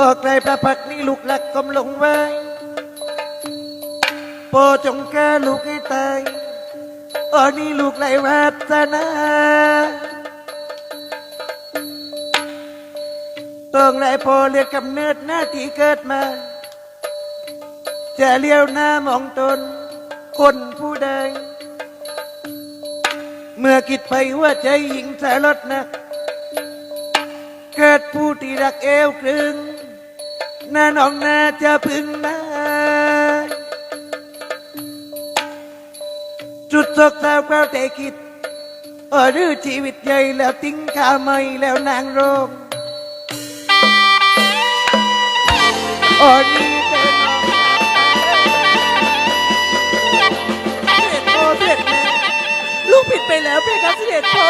ออกไกลประพักนี่ลูกหลักกำลงไว้ปรจงแก้ลูกให้ตายออนี่ลูกไหลวาสนาต้องไหลพอเรียกกำเนิดหน้าที่เกิดมา จะเลี้ยวหน้ามองตน คนผู้ใด เมื่อคิดไปว่าใจหญิงสารดนัก เกิดผู้ที่รักเอวครึ่ง หน้าน้องน่าจะพึงได้ จุดสกสาวแววแต่คิดเออหรือชีวิตใหญ่แล้วติ้งข้าไม่แล้วนางรมอ๋อนี่เป็นน้องเสด็จพ่อเสด็จแม่ลูกผิดไปแล้วเพคะเสด็จพ่อ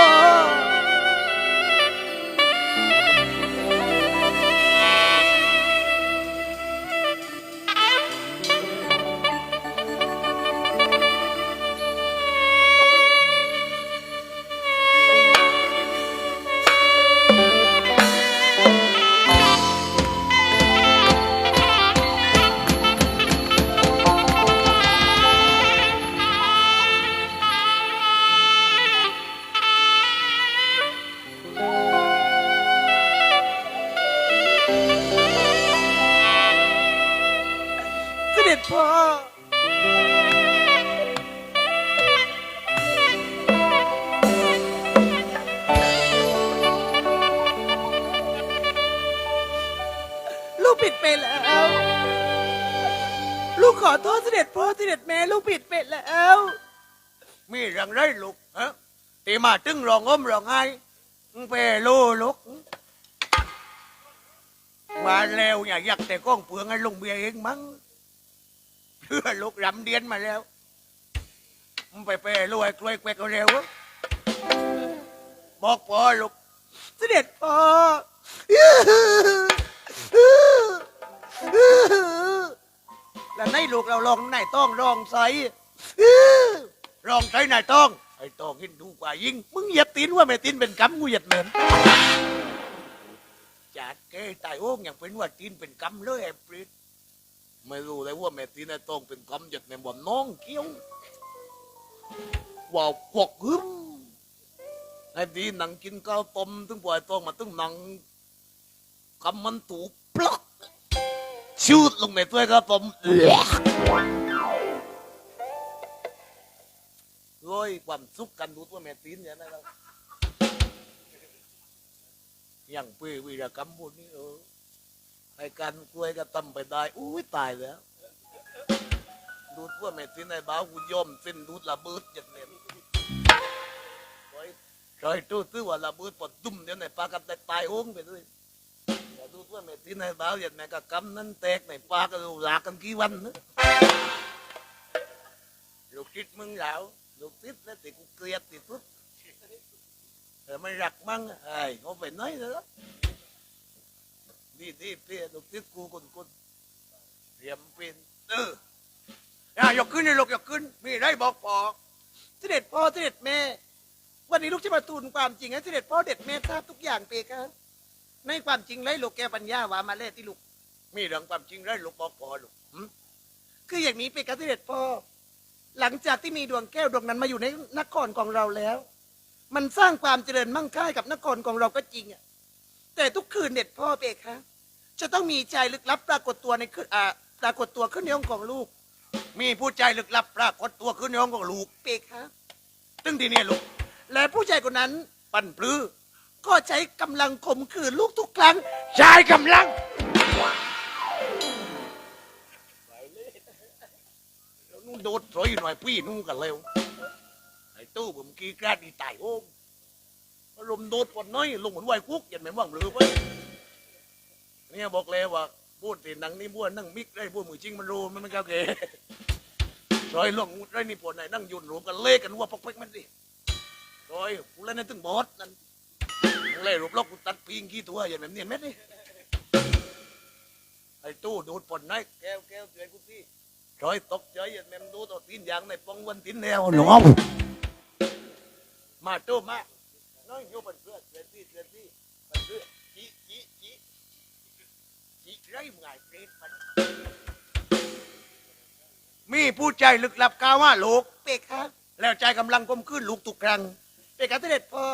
ด็จพ่อ ลูกผิดไปแล้ว ลูกขอโทษเสด็จพ่อเสด็จแม่ลูกผิดไปแล้ว มีรื่องไรลูกฮะตีมาตึงร้องอ้มร้องไห้มึงไปลูลูกมาแล้วอย่ายากแต่ก้องเปลืองให้ลุงเบียเองมั้ง เพื่อลูกรำเดียนมาแล้วมึงไปไปลูไอ้กล้วยเกวกเอาเร็วบอกพอลูกเสด็จพ่อแล้วในลูกเราลองไหนต้องรองใสรองใช้ไหนต้องไอ้ต้องกินดูกว่ายิ่งมึงเหยียบตีนว่าไม่ตีนเป็นกำกูเหยียดเหม็นจัดเกยตายโอ้งอย่างเป็นว่าตีนเป็นกำเลยไอ้ปริด ไม่รู้เลยว่าแม่ตีนไอ้ต้องเป็นกำเหยดในบ่อนน้องเกี้ยวว่าพวกหึมไอ้ดีนังกินข้าวต้มตึงปล่อยต้องมาตึงนังกำมันตูปลอกชูดลงในถ้วยครับผมโอ้ยความสุขกันดูตัวแม่ตีนอย่างนั้นแล้วยังเพื่อวีรกรรมพวกนี้เออ ให้การกล้วยก็ตำไปได้อุ้ยตายแล้ว ดูตัวแม่ตีนในบ้าวกูย่อมเส้นดูดระเบิดอย่างนี้โอ้ยใครตู้ตื้อว่าระเบิดปอดดุ่มเดี๋ยวไหนปลากันตายตายโอ้งไปด้วยอย่าดูว่าแม่ที่ในบ้าอย่างแม่กะกำนั้นแตกในปลาก็ดูลากันกี่วันนะลูกติดมึงแล้วลูกติดแล้วติกูเกลียดติดทุกแต่ไม่รักมั่งไอ้เขาไปไหนแล้ว ดีดีเพี้ยลูกติดกูคนคนเรียมเป็นเอออย่ายกขึ้นเลยลูกยกขึ้น มีไรบอกพอกเสด็จพ่อเสด็จแม่ วันนี้ลูกจะมาทูลความจริงให้เสด็จพ่อเด็ดแม่ทราบทุกอย่างเพคะในความจริงไรลูกแกปัญญาว่ามาเล่ที่ลูก มีเรื่องความจริงไรลูกบอกพอลูกคืออย่างนี้เพคะเสด็จพ่อหลังจากที่มีดวงแก้วดวงนั้นมาอยู่ในนครของเราแล้ว มันสร้างความเจริญมั่งคั่งกับนครของเราก็จริงอะแต่ทุกคืนเด็ดพ่อเพคะ จะต้องมีใจลึกลับปรากฏตัวในขึ้นอ่าปรากฏตัวขึ้นในห้องของลูก มีผู้ใจลึกลับปรากฏตัวขึ้นในห้องของลูกเพคะตึงที่นี่ลูก และผู้ชายคนนั้นปั้นปลื้อก็ใช้กำลังข่มขืนลูกทุกครั้งชายกำลัง แล้วนู่นโดดถอยหน่อยพี่นู่นกันเร็วไอ้ตู้ผมกีกราดดีตายโอ้มลมโดดปนน้อยลงเหมือนไวคุกยันแม่ว่างหรือไป เนี่ยบอกเลยว่าพูดติหนังนี่บ้วนนั่งมิกได้บ้วนมือจริงมันรู้มันไม่เข้าเกรอยลงไรนี่ปวดไหนนั่งยุ่นรวมกันเล่กันว่าปอกเป๊กมันดิรอยกูเล่นนั่นตึงบอสนั่นเล่รูปลอกกูตัดปีงขี้ตัวอย่างแบบเนียนเม็ดนี่ไอ้ตู้ดูดปนไหนแก้วแก้วเตือนกูที่รอยตกใจอย่างแม่มดูตัวตีนยางในปองวันตีนแนวหลงมาตู้มาน้อยโยบันเพื่อนเตือนที่เตือนที่บันเพื่อน จีจีจีจีมึงไงเปรตมันมีผู้ใจลึกลับกล่าวว่าลูกเปกครับ แล้วใจกำลังก้มขึ้นลูกทุกครั้งเปกครับเสด็จพ่อ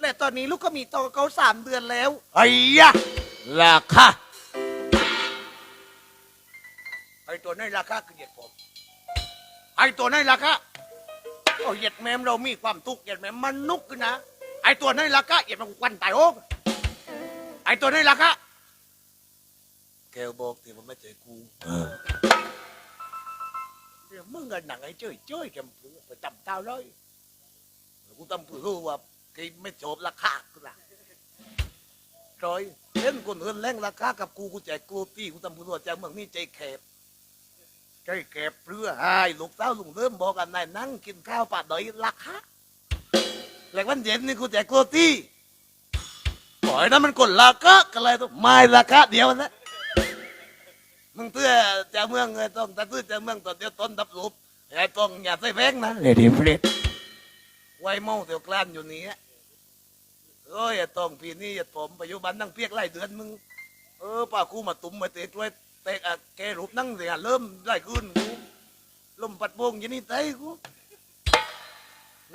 และตอนนี้ลูกก็มีตอเขาสามเดือนแล้ว ไอ้ยะราคาไอ้ตัวในราคาคือเหยียดผม ไอ้ตัวในราคาโอ้เหยียดแมมเรามีความทุกข์เหยียดแมมมันนุกขึ้นนะ ไอ้ตัวในราคาเหยียดมันควันตายโอ้ไอ้ตัวในราคา แกบอกที่มันไม่เจอกูเดี๋ยวมึงกันหนังไอ้เจ้ยเจ้ยแกมเพื่อไปจำเท้าเลยกูตำเพื่อว่าแกไม่จบราคากูละรอยเล่นคนอื่นแรงราคากับกูกูแจกกูตี้กูทำกูตัวใจเมืองนี่ใจแคบใจแคบเพื่อให้ลูกเต้าลุงเริ่มบอกกันนายนั่งกินข้าวปลาดอยราคาแล้ววันเย็นนี่กูแจกกูตี้ปล่อยนั้นมันกดราคากันเลยต้องไม่ราคาเดียวนะ มึงเตื้อเจ้าเมืองไงต้องตาตื้อเจ้าเมืองตอนเดียวต้นดับรูปไอ้ต้องอย่าใส่แพงนะเลดี้เฟรดไว้เมาเตียวกลานอยู่นี่ฮะเอ้ยไอ้ต้องพี่นี่ไอ้ผมปัจจุบันนั่งเปียกไล่เดือนมึงเออป้ากูมาตุ้มมาเตะด้วยเตะอะแกรูปนั่งเสียเริ่มไล่ขึ้นกูลมปัดโป่งอยันนี่เตะกู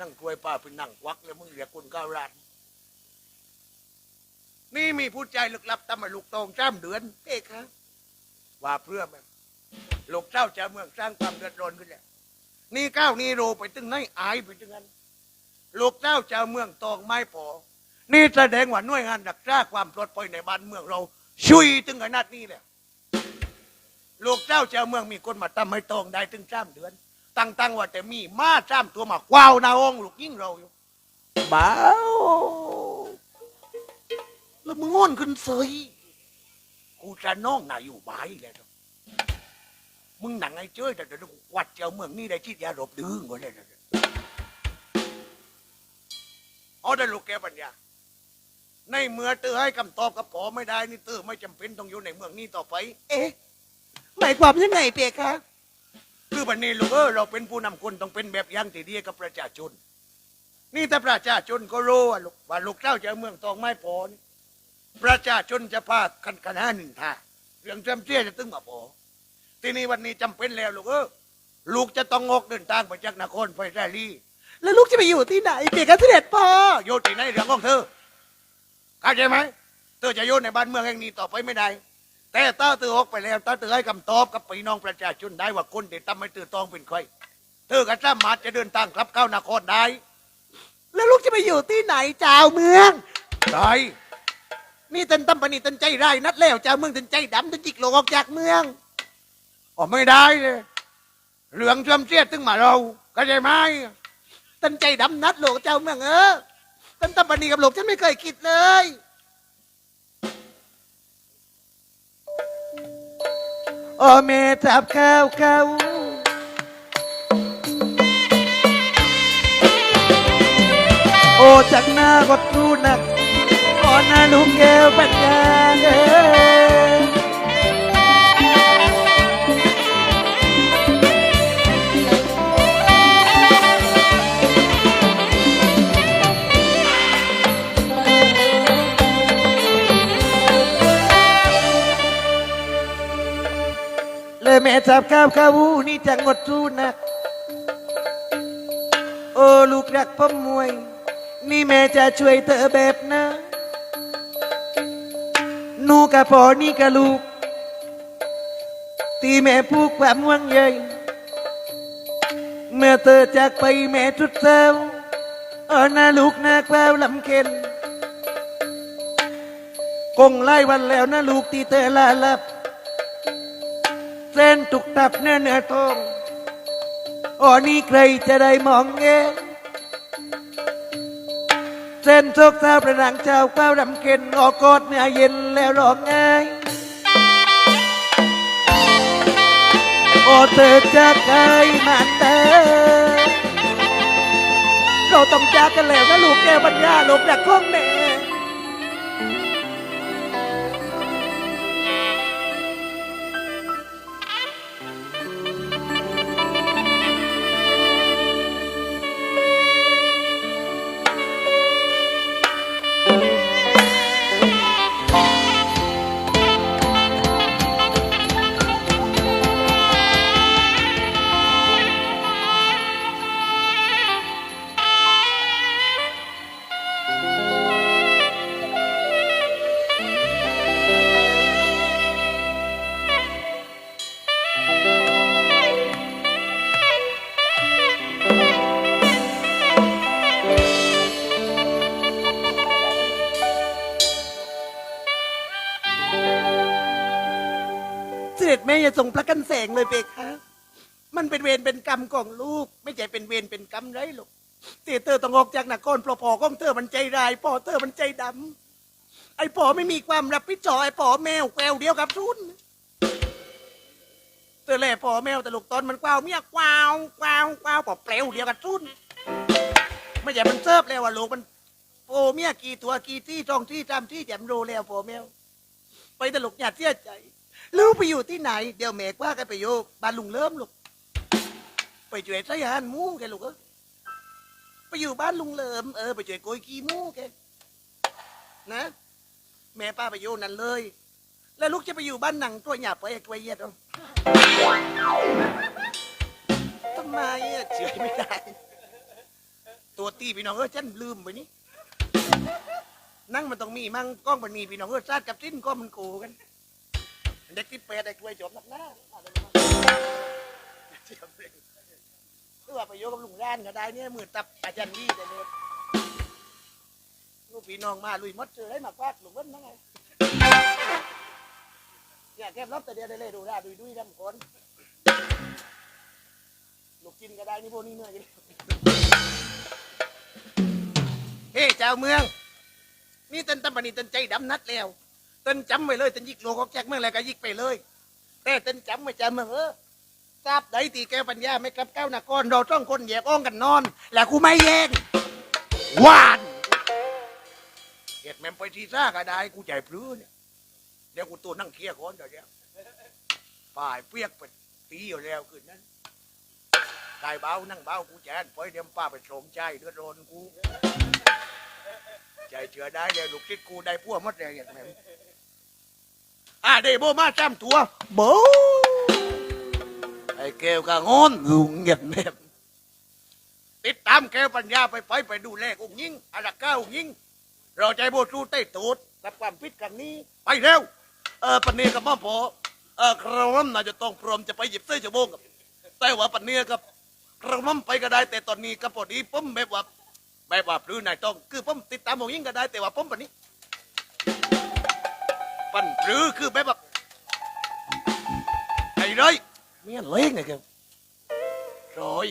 นั่งกล้วยป้าไปนั่งควักแล้วมึงเรียกคนก้าวร้านนี่มีผู้ใจลึกลับตามมาลูกตองจ้ามเดือนเปกครับ ว่าเพื่อแม่งลูกเจ้าจะเมืองสร้างความเดือดร้อนขึ้นแล้วนี่ก้าวนี่โรไปถึงไหนอายไปถึงนั้นลูกเจ้าจะเมืองตองไม่พอนี่แสดงว่าหน่วยงานรักษาความปลอดภัยในบ้านเมืองเราช่วยถึงขนาดนี้แหล้วลูกเจ้าเจ้าเมืองมีคนมาทำให้ตองได้ถึงสามเดือน ตั้งๆว่าแต่มีมาสามตัวมากวาวนาองลูกยิ่งเราอยู่บ้าแล้วมึงง่อนขึ้นเสย กูจะน้องนายอยู่บ้ายแล้วมึงหนังไอ้เจ้ยแต่เดี๋ยวกูกวัดเจ้าเมืองนี่ได้ที่ยาหลบดื้อก็ได้นะเอาได้ลูกแกปัญญาในเมื่อเตือให้คำตอบกับพอไม่ได้นี่เตือไม่จำเป็นต้องอยู่ในเมืองนี้ต่อไปเอ๊ะหมายความยังไงเปกครับคือวันนี้ลูกเออเราเป็นผู้นำคนต้องเป็นแบบอย่างที่ดีกับประชาชน นี่ถ้าประชาชนก็รู้ว่าลูกว่าลูกเจ้าจะเอาเมืองตองไม่พอนี่ ประชาชนจะพาคันคณะหนึ่งท่าเรื่องจำเชี่ยจะตึงมาพอทีนี้วันนี้จำเป็นแล้วลูกเออลูกจะต้องงกเดินทางไปจากนครไปแรลี่ แล้วลูกจะไปอยู่ที่ไหนเปกครับเสด็จพ่อโยติในเรื่องของเธอเข้าใจไหมเธอจะโยนในบ้านเมืองแห่งนี้ต่อไปไม่ได้ แต่ถ้าเธอออกไปแล้วถ้าเธอให้คำตอบกับพี่น้องประชาชนได้ว่าคนที่ทำให้เธอต้องเป็นใครเธอก็สามารถจะเดินทางกลับเข้านครได้ แล้วลูกจะไปอยู่ที่ไหนเจ้าเมืองได้ นี่ตันตั้มปณีตันใจร้ายนัดแล้วเจ้าเมืองตันใจดำตันจิกโลกออกจากเมืองอ๋อไม่ได้เลยเหลืองชวมเสียดตึงมาเราเข้าใจไหมตันใจดำนัดโลกเจ้าเมืองเออตันตั้มปณีกับโลกฉันไม่เคยคิดเลยโอเมทับข้าวข้าวโอจากหน้าก็ทูนัก อ่อนหน้าลูกแก้วปัญญาเออเลยแม่จับข้าวข้าวนี่จะงดทูนัก โอ้ลูกรักพ่อมวย นี่แม่จะช่วยเธอแบบนะ หนูกับพ่อนี่กับลูก ตีแม่ผูกความหวังใหญ่เมื่อเธอจากไปแม่ทุดเศร้าเออหน้าลูกหน้าแกวลำเค็นคงไล่วันแล้วนะลูกที่เธอลาลับเส้นตุกตับเนื้อเนื้อทองอ๋อนี่ใครจะได้มองเอง เส้นโชกเท้าประดังเจ้าเก้าดำเข็นออกกอดเนื้อเย็นแล้วร้องไงโอเธอจะเคยมาเตอเราต้องจากกันแล้วนะลูกแก้วปัญญาลูกจากข้องแน่ งเลยเพคะ มันเป็นเวรเป็นกรรมของลูก ไม่ใช่เป็นเวรเป็นกรรมไรหรอกเตเตอร์ต้องออกจากหนครเพราะพ่อของเธอมันใจร้ายพ่อเธอมันใจดำไอ้พ่อไม่มีความรับผิดชอบไอ้พ่อแมวแกวเดียวกับทุนเธอแหล่พ่อแมวแต่ลูกตอนมันกวาวเมียกวาวกวาวกวาวปอเปลวเดียวกับทุนไม่ใช่มันเซิร์ฟแล้วว่าลูกมันโอ้เมียกี่ตัวกี่ที่จองที่จำที่แจมโรแล้วพ่อแมวไปตลกหยาดเสียใจ ลูกไปอยู่ที่ไหน เดี๋ยวแม่กว่ากันไปอยู่บ้านลุงเริ่มลูกไปช่วยใช้อาหารหมูแกลูกเออไปอยู่บ้านลุงเลิมเออไปช่วยโกยขี้หมูแกนะ แม่ป้าไปอยู่นั่นเลย แล้วลูกจะไปอยู่บ้านหนังตัวหยาบไปตัวเยียดเอาทำไมอะเฉยไม่ได้ ตัวตีพี่น้องเออฉันลืมไปนี่นั่งมันต้องมีมั่งกล้องมันมีพี่น้องเออซาดกับสิ้นก็มันโกกัน เด็กที่เปรตไอ้กล้วยจบนักหน้าเจียบเลยหรือว่าไปโยกกับลุงร้านก็ได้เนี่ยมือตับอาจารย์วี่แต่เนี่ยลูกพี่น้องมาลุยมดเจอให้มาฟาดลุงเบิ้ลนั่งไงเนี่ยแก้รับแต่เดียวได้เลยดูได้ดูดุยดำคนลูกกินก็ได้นี่พวกนี้เนื้ออยู่เฮ้เจ้าเมือง นี่เต้นตำปนีเต้นใจดำนัดแล้ว เต้นจำไว้เลยเต้นยิกโลกออกจกเมืองอไรก็ยิกไปเลย แต่เต้นจำไว้จำเมืออทราบใดตีแก้วปัญญาไม่กลับก้าวนครเราต้องคนแยกอ้องกันนอน แล้วกูไม่แยงหวานเหตุแม่มไปทีซ่าก็ได้กูใจพลื้เนี่ยเดี๋ยวกูตัวนั่งเคลียร์ก่อนเดี๋ยวเดี๋ยวป่ายเปียกไปตีอยู่แล้วคืนนั้นได้เบานั่งเบากูแจนปล่อยเดี๋ยวป้าไปโสมใจเดือดร้อนกูใจเชื่อได้เลยลูกศิษย์กูได้พวกหมดเลยอย่างนั้น อ่าได้โบมาจำตัวโบไอ้แก้วก็งอนลุงเงียบเน็บติดตามแก้วปัญญาไปไปไปดูแลอุ้งยิงอารักก้าอุ้งยิง เราใจโบสู้ใต้ตูดกับความพิษกันนี้ ไปเร็ว เออปันนี้กับม่อพอเออคราวนั้นน่าจะต้องพร้อมจะไปหยิบเสื้อจะโบงกับแต่ว่าปันนี้กับคราวนั้นไปก็ได้ แต่ตอนนี้ก็พอดีผมแบบว่าแบบว่าพรื้นายต้องคือผมติดตามวงยิ่งก็ได้แต่ว่าผมปันนี้ ปันพรื้คือแบบแบบไอ้ไรเมียนเล้งไงแกรอย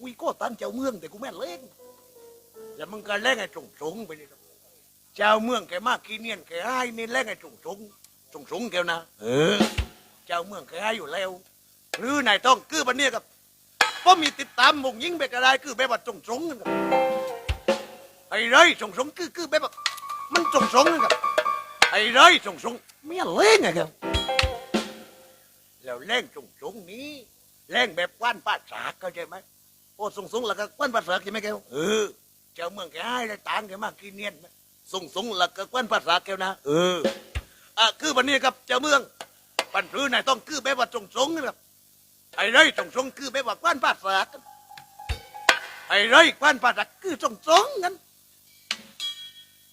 อุ้ยก็ตั้งเจ้าเมืองแต่กูแม่นเล้งแต่มึงก็เล้งไอ้ตรงตรงๆไปเลยเจ้าเมืองแกมากขี้เนียนแกให้นี่เล้งไอ้ตรงตรงตรงตรงๆแกวนะเออ เจ้าเมืองแกให้อยู่แล้ว หรือนายต้องคือปันเนี้ยกับผมมีติดตามวงยิ่งไปก็ได้คือแบบว่าตรงตรงๆกันครับไอ้ไรส่งสงคือคือแบบว่ามันส่งสงนะครับ ไอ้ไรส่งสงไม่เล่นไงครับแล้วเล่นส่งสงนี้เล่นแบบกว้านป้าสากเข้าใจไหมโอ้ส่งสงแล้วก็กว้านป้าสากใช่ไหมแกวเออเจ้าเมืองแกให้ได้ตางแกมากกินเนียนไหมส่งสงแล้วก็กว้านป้าสากแกวนะเอออะคือวันนี้ครับเจ้าเมืองปันพื้นนายต้องคือแบบว่าส่งสงนะครับไอ้ไรส่งสงคือแบบว่ากว้านป้าสากไอ้ไรกว้านป้าสากคือส่งสงงั้น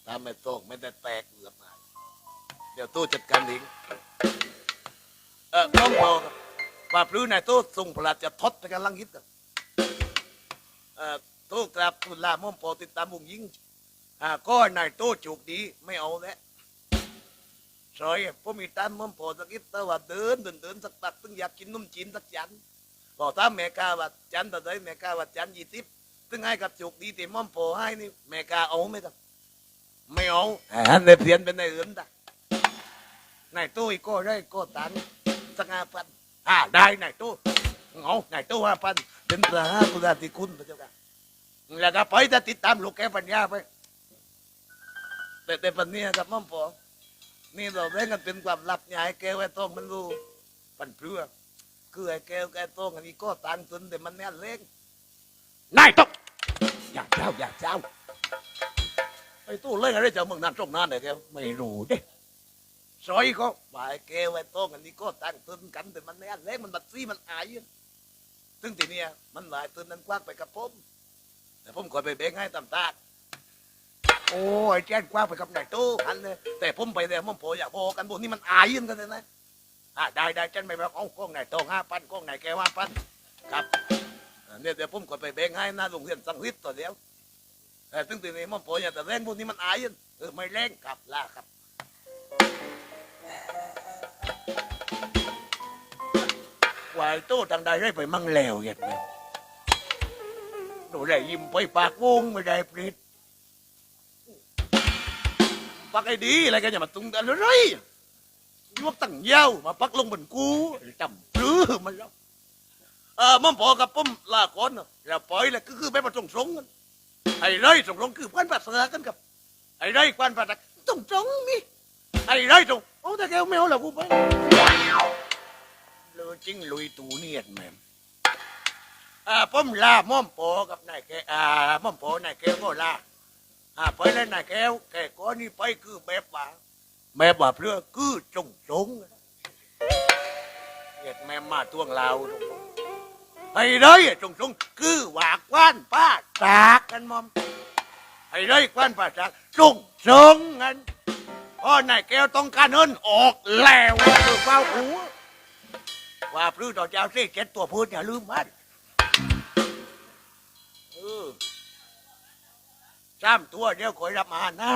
ถ้าไม่โตกไม่ได้แตกเหลือมา เดี๋ยวตู้จัดการเองเออต้องบอกครับว่าพลื้นายตู้ส่งพลาจะทดในการลังยิดกับเออตู้กราบทุนลาม่อมโปอติดตามมุงยิงอ่าก็นายตู้จุกดีไม่เอาแล้วซอยผมมีตามม่อมโปอสักนิดแต่ว่าเดินเดินเดินสักตักตึงอยากกินนุ่มจีนสักจันบอกตามแม่กาว่าจันแต่ได้แม่กาว่าจันยี่สิบตึงให้กับจุกดีแต่ม่อมโปอให้นี่แม่กาเอาไหมครับไม่เอาหันในเพียนเป็นในอื่นได้ นายตู้อีกก็ได้ก็ตันสักห้าพันอ่าได้นายตู้เอานายตู้ห้าพันเป็นสหากุลาธิคุณพระเจ้าค่ะแล้วก็ไปจะติดตามลูกแกปัญญาไป แต่แต่ปัญญากับมั่มพอนี่เราแบ่งกันเป็นความลับยายแกไว้ต้องมันรู้ปันเพื่อคือไอ้แกวแกต้องอันนี้ก็ตังตุนแต่มันแน่เล็กนายต้องอยากเจ้าอยากเจ้าไอ้ตู้เล่นอะไรจะมึงนั่นตรงนั้นเลยแกไม่รู้เด้ ซอยเขาบ่ายแกไว้โต้งอันนี้ก็ตั้งตึนกันแต่มันแน่เล็กมันบัดซี่มันอายยู่ถึงทีเนี้ยมันหลายตึนนั้นกว้างไปกับผมแต่ผมคอยไปเบ่งให้ตำตาดโอ้ยแจ้งกว้างไปกับนายตู้อันเลยแต่ผมไปแต่ผมโผอยากพอกันพวกนี้มันอายยู่กันเลยนะอ่าได้ได้ฉันไม่บอกเอากล้องนายโต้งห้าพันกล้องนายแกห้าพันครับเนี่ยเดี๋ยวผมคอไปเบ่งให้นะโรงเรียนสังฤทธิ์ตัวเดียวแต่ตึงตีนี้มันโผล่อยางแต่แรงพวกนี้มันอายยู่เออไม่แรงกลับล่าครับ วายโตทางใดได้ไปมั่งแล้วเห็นไหมหนูได้ยิ้มไปปากวงไม่ได้ปริดปักไอ้ดีอะไรกันอย่ามาตุ้งแต่อะไรยวกตั้งเย้ามาปักลงบนกูจำปลื้อมันแล้วเออมั่งพอกับปุ้มลาก่อนอะแล้วปล่อยแล้วก็คือไปประสงสงกันไอ้ไรสงสงคือควันปัสสาวะกันกับ ไอ้ไรควันปัสสาวะตรงตรงๆนี่ไอ้ไรตรง โอ้แต่แกไม่เอาหรอกกูไปเลอจริงลุยตูเนียดแม่มอ่าผมลาม่อมโปอกับนายแกอ่าม่อมโปอนายแกวก็ลาอ่าไปแล้วนายแกวแกก็นี่ไปคือแบบว่าแบบว่าเพื่อคือจงจงเห็ดแม่มาตวงลาวไอ้เลยจงจงคือหว่าคว้านป้าตากกันมอมไอ้เลยคว้านป้าตากจงจงกัน พราะนายแก้วต้องการเงินออกแล้วคือเฝ้าหัวว่าพลื้ต่อเจ้าสิเจ็ดตัวพูดอย่าลืมมันเออสามตัวเดียวคอยรับมานะ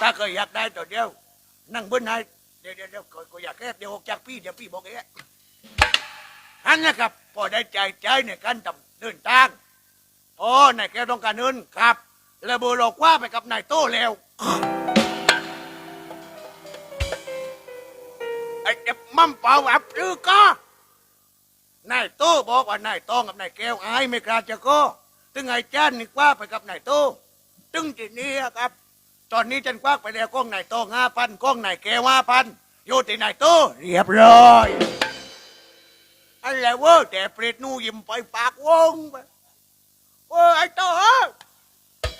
ถ้าเคยอยากได้ตัวเดียว นั่งบนไหนเดี๋ยวเดี๋ยวเดี๋ยวคอยอยากแค่เดี๋ยวออกจากพี่เดี๋ยวพี่บอกเองอันนะครับ พอได้ใจใจในการดำเดินทางอ๋อนายแก้วต้องการเงินครับ แล้วเบอร์เราคว้าไปกับนายโต้แล้ว เปล่าอับจือก็นายโต้บอกว่านายต้องกับนายแก้วอายไม่กล้าจะก็ตึงไอ้จ้านนี่กว่าไปกับนายโต้ตึงทีนี้ครับ ตอนนี้ฉันควักไปแล้วกล้องนายโต้ห้าพันกล้องนายแก้วห้าพันอยู่ที่นายโต้เรียบร้อยอันแล้วเว้ยแต่เปรตนูยิ้มไปปากวงไปโอ้ยไอ้โต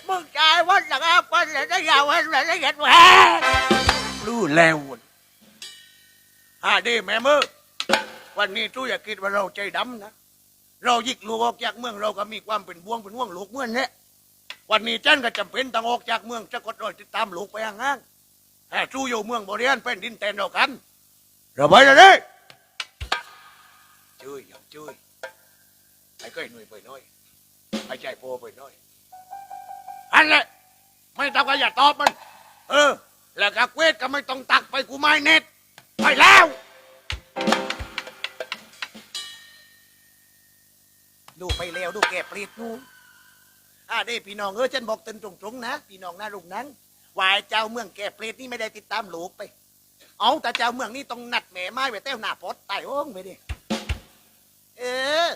มึงจ่ายวันละห้าพันแล้วได้ยาววันละได้เห็นแหวนรู้แล้ว เว้ยฮาดีแม่มือวันนี้ตู้อย่าคิดว่าเราใจดำนะ เรายิกลูกออกจากเมืองเราก็มีความเป็นบ่วงเป็นห่วงลูกเมื่อนเนี่ยวันนี้เจ้นก็จำเป็นต้องออกจากเมืองจะกดรอยติดตามลูกไปห่างๆแต่ตู้อยู่เมืองบริเวณเป็นดินแดนเรากันเราไปเลยเด้ช่วยอย่างช่วยไอ้ก็ไอ้หน่วยไปหน้อยไอ้ใจโพไปหน้อยอันแหละไม่ต้องก็อย่าตอบมัน เออ แล้วก็เวทก็ไม่ต้องตักไปกูไม่เน็ต ไปแล้ว ดูไปแล้วดูแก่เปรียดนูนอ่าได้พี่น้องเออฉันบอกเต็นตรงๆนะพี่น้องนะลุงนั้นวายเจ้าเมืองแก่เปรีดนี่ไม่ได้ติดตามหลูกไป เอาแต่เจ้าเมืองนี่ต้องนัดแหม่ไม้ไว้เต้วหน้าพดไต่โอ้งไปดิเออ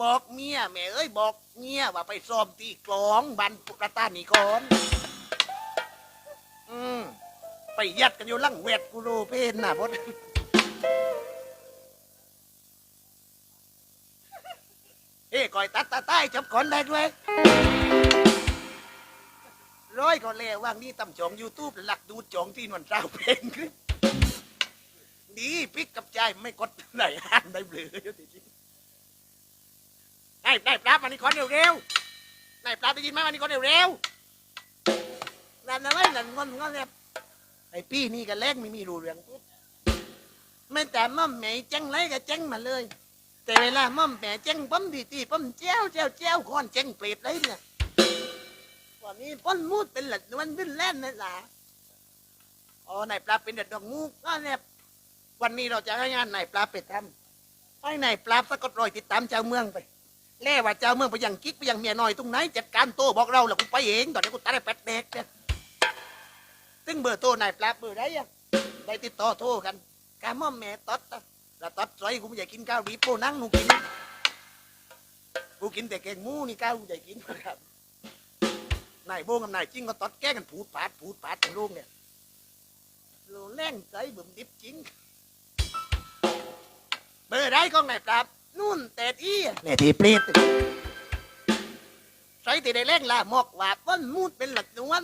บอกเมียแม่เอ้ยบอกเมียว่าไปซ้อมตีกลองบันปุกตานีก่อนอืม ไปยัดกันอยู่ลังเวทกูรูเพนน่ะพดเอ้ก่อยตัดตาใต้จับก่อนได้ด้วยร้อยก็แล้วว่างนี่ตำจองยูทูบหลักดูจองที่นวลเจ้าเพลงขึ้นดีปิกกับใจไม่กดไหนหันได้เบลออยู่จริงๆได้ได้ปลาวันนี้ขอเร็วเร็วๆได้ปลาได้ยินไหมวันนี้ขอเร็วเร็วๆนั่นอะไรนั่นงอนงอนเนี่ย ไอ้พี่นี่ก็แรกไม่มีรูเรื่องปุ๊บไม่แต่ม่อมแม่จังไรก็จังมาเลย แต่เวลาม่อมแม่จังปั้มดีตีปั้มเจ้าเจ้าเจ้าคอนจังเปรตเลยเนี่ยวันนี้ป้นมูดเป็นหลัดนวลขึ้นแล่นนั่นล่ะอ๋อนายปลาเป็นเด็ดดอกมูก็เนี่ยวันนี้เราจะให้งานนายปลาเป็ดทำให้นายปลาสะกดรอยติดตามเจ้าเมืองไปแล่ว่าเจ้าเมืองไปยังกิ๊กไปยังเมียน้อยตรงไหนจัดการโตบอกเราแล้วกูไปเองตอนนี้กูตัดได้แปดเด็กเนี่ย ซึ่งเบอร์โทรนายปลาเบอร์ได้ยังได้ติดต่อโทรกันกาม่อมแม่ตอดนะแล้วตอดซอยกูไม่อยากกินข้าวรีบโปนั่งหนูกินกูกินแต่แกงหมูนี่ข้าวกูอยากกินครับนายโบงกับนายจริงก็ตอดแก้กันผูดปาดผูดปาดในรูปเนี่ยโลแรงใจบึมดิบจริงเบอร์ได้ของนายปลานู่นแต่ที่เนี่ยที่เปรตใส่แต่ได้แรงลาหมอกว่าต้นมูดเป็นหลักนวล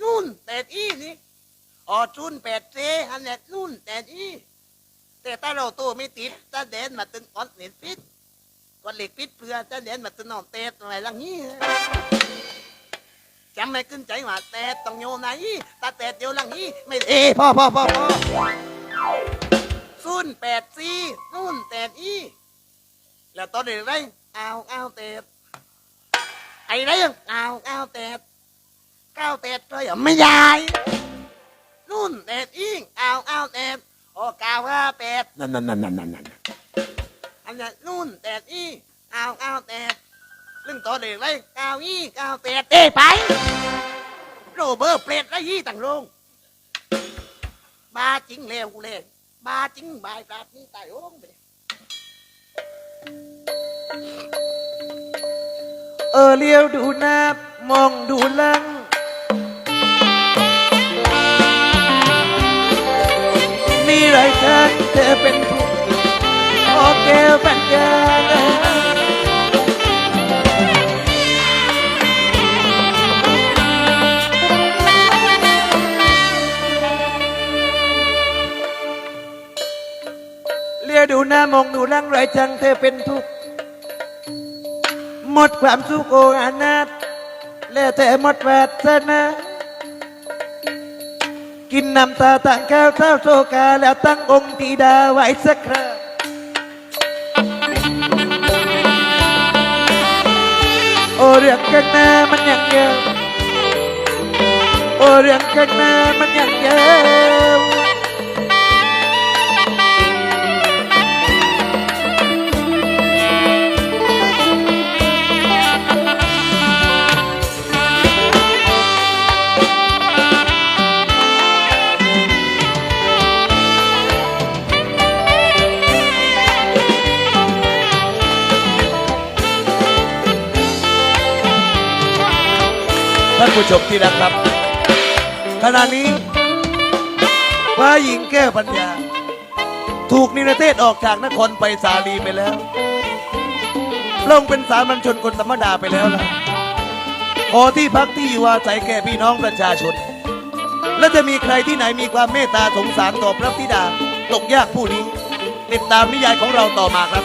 นู่นแต่อีนี่อ๋อจุนแปดเจอันเนี้ยนู่นแต่อีแต่ถ้าเราโตไม่ติดถ้าเดนมาตึงออดเน็ตปิดก็เหล็กปิดเพื่อถ้าเดนมาตึงนอนเตะอะไรลังนี้จำไม่ขึ้นใจว่าเตะต้องโยนไหนตาเตะโยนลังนี้ไม่เอพ่อพ่อพ่อพ่อซุนแปดซีนู่นแต่อีแล้วตอนเด็กไรเอาเอาเตะไอ้ไรเอาเอาเตะ ก้าวเตะเลยอะไม่ยายนู่นเตะอิงเอาเอาเตะโอ้ก้าวห้าเตะนั่นนั่นนั่นนั่นนั่นเอาอย่านู่นแต่อีเอาเอาแต่เรื่องต่อเด็กเลยเก้าอี้เก้าแต่เต้ไปโรเบอร์เปรตไรยี่ต่างโรงบาจริงเลวกูเลยบาจริงบายปราบนี่ตายโอ้งไปเออเลี้ยวดูหน้ามองดูหลังีไรฉันเธอเป็นผู้โอเกลปัญญาเลยเลียดูหน้ามองดูร่างไรจังเธอเป็นทุกข์หมดความสุขโออานาถและเธอหมดวาสนา กินน้ำตาต่างแก้วเท้าโซกาแล้วตั้งองค์ธิดาไว้สักคราโอเรื่องข้างหน้ามันยังเยาวโอเรื่องข้างหน้ามันยังเยาว ท่านผู้ชมที่รักครับ ขณะนี้ฟ้าหญิงแก้วปัญญา ถูกนิรเทศออกจากนครไปสาลีไปแล้วลงเป็นสามัญชนคนธรรมดาไปแล้วล่ะขอที่พักที่อยู่อาศัยแก่พี่น้องประชาชน และจะมีใครที่ไหนมีความเมตตาสงสารต่อพระธิดาตกยากผู้นี้ ติดตามนิยายของเราต่อมาครับ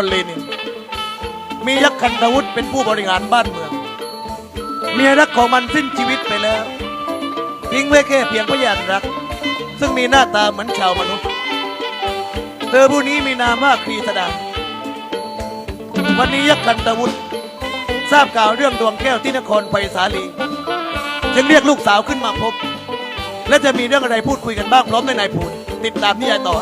รเลนิน มียักษ์คันธวุฒิเป็นผู้บริหารบ้านเมือง เมียรักของมันสิ้นชีวิตไปแล้ว ทิ้งไว้แค่เพียงพยานรัก ซึ่งมีหน้าตาเหมือนชาวมนุษย์ เธอผู้นี้มีนามว่าครีสดา วันนี้ยักษ์คันธวุฒิทราบข่าวเรื่องดวงแก้วที่นครไผ่สาลี จึงเรียกลูกสาวขึ้นมาพบ และจะมีเรื่องอะไรพูดคุยกันบ้างพร้อมในนายพูนติดตามนิยายต่อ